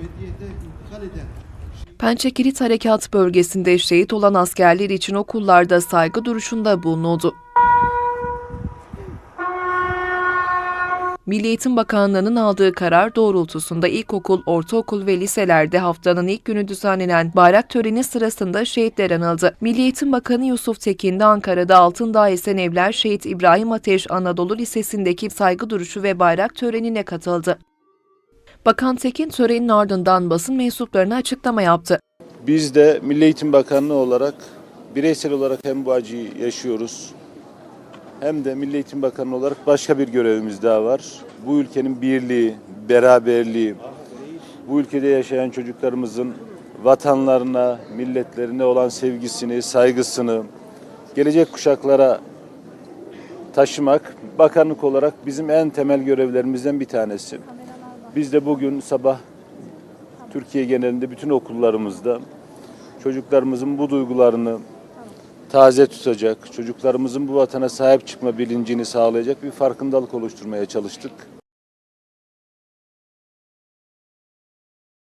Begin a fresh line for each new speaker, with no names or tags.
ebediyete intikal eden
Pençekilit Harekat bölgesinde şehit olan askerler için okullarda saygı duruşunda bulunuldu. Milli Eğitim Bakanlığı'nın aldığı karar doğrultusunda ilkokul, ortaokul ve liselerde haftanın ilk günü düzenlenen bayrak töreni sırasında şehitler anıldı. Milli Eğitim Bakanı Yusuf Tekin de Ankara'da Altındağ Esenevler Şehit İbrahim Ateş Anadolu Lisesi'ndeki saygı duruşu ve bayrak törenine katıldı. Bakan Tekin törenin ardından basın mensuplarına açıklama yaptı.
Biz de Milli Eğitim Bakanlığı olarak bireysel olarak hem bu acıyı yaşıyoruz hem de Milli Eğitim Bakanlığı olarak başka bir görevimiz daha var. Bu ülkenin birliği, beraberliği, bu ülkede yaşayan çocuklarımızın vatanlarına, milletlerine olan sevgisini, saygısını gelecek kuşaklara taşımak bakanlık olarak bizim en temel görevlerimizden bir tanesi. Biz de bugün sabah Türkiye genelinde bütün okullarımızda çocuklarımızın bu duygularını taze tutacak, çocuklarımızın bu vatana sahip çıkma bilincini sağlayacak bir farkındalık oluşturmaya çalıştık.